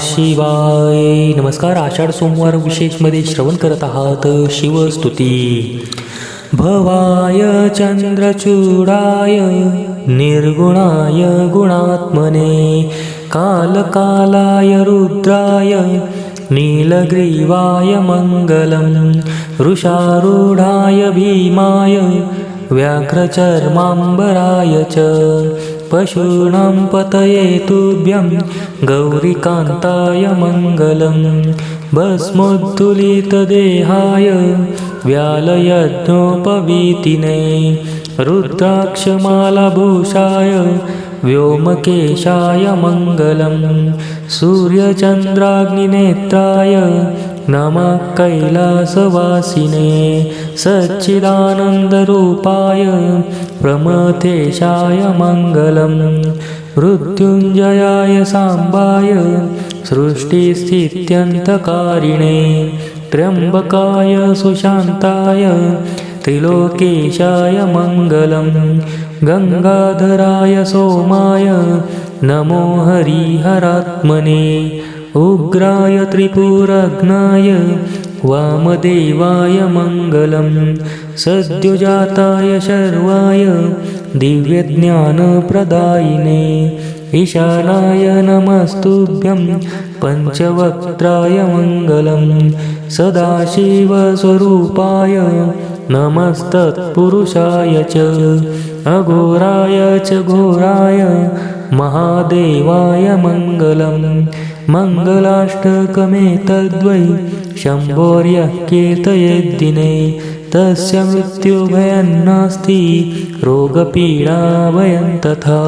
शिवाय. नमस्कार आषाढ सोमवार विशेषमध्ये श्रवण करत आहात. शिवस्तुती. भवाय चंद्रचूडाय निर्गुणाय गुणात्मने कालकालाय रुद्राय नीलग्रीवाय मङ्गलं वृषारूढाय भीमाय व्याघ्रचर्माम्बराय च. पशूनां पतये तुभ्यं गौरिकान्ताय मङ्गलं भस्मोद्धुलितदेहाय व्यालयज्ञोपवीतिने रुद्राक्षमालभूषाय व्योमकेशाय मङ्गलं सूर्यचन्द्राग्निनेत्राय नमः कैलासवासिने सच्चिदानन्दरूपाय प्रमथेशाय मङ्गलं मृत्युञ्जयाय साम्बाय सृष्टिस्थित्यन्तकारिणे त्र्यम्बकाय सुशान्ताय त्रिलोकेशाय मङ्गलं गङ्गाधराय सोमाय नमो हरिहरात्मने उग्राय त्रिपुरघ्नाय वामदेवाय मङ्गलं सद्योजाताय शर्वाय दिव्यज्ञानप्रदायिने। ईशानाय नमस्तुभ्यं पञ्चवक्त्राय मङ्गलं सदाशिवस्वरूपाय नमस्तत्पुरुषाय च। अघोराय च घोराय महादेवाय मङ्गलं मङ्गलाष्टकमेतद्वै शम्भोर्यः कीर्तयेद्दिने तस्य मृत्युभयं नास्ति रोगपीडाभयं तथा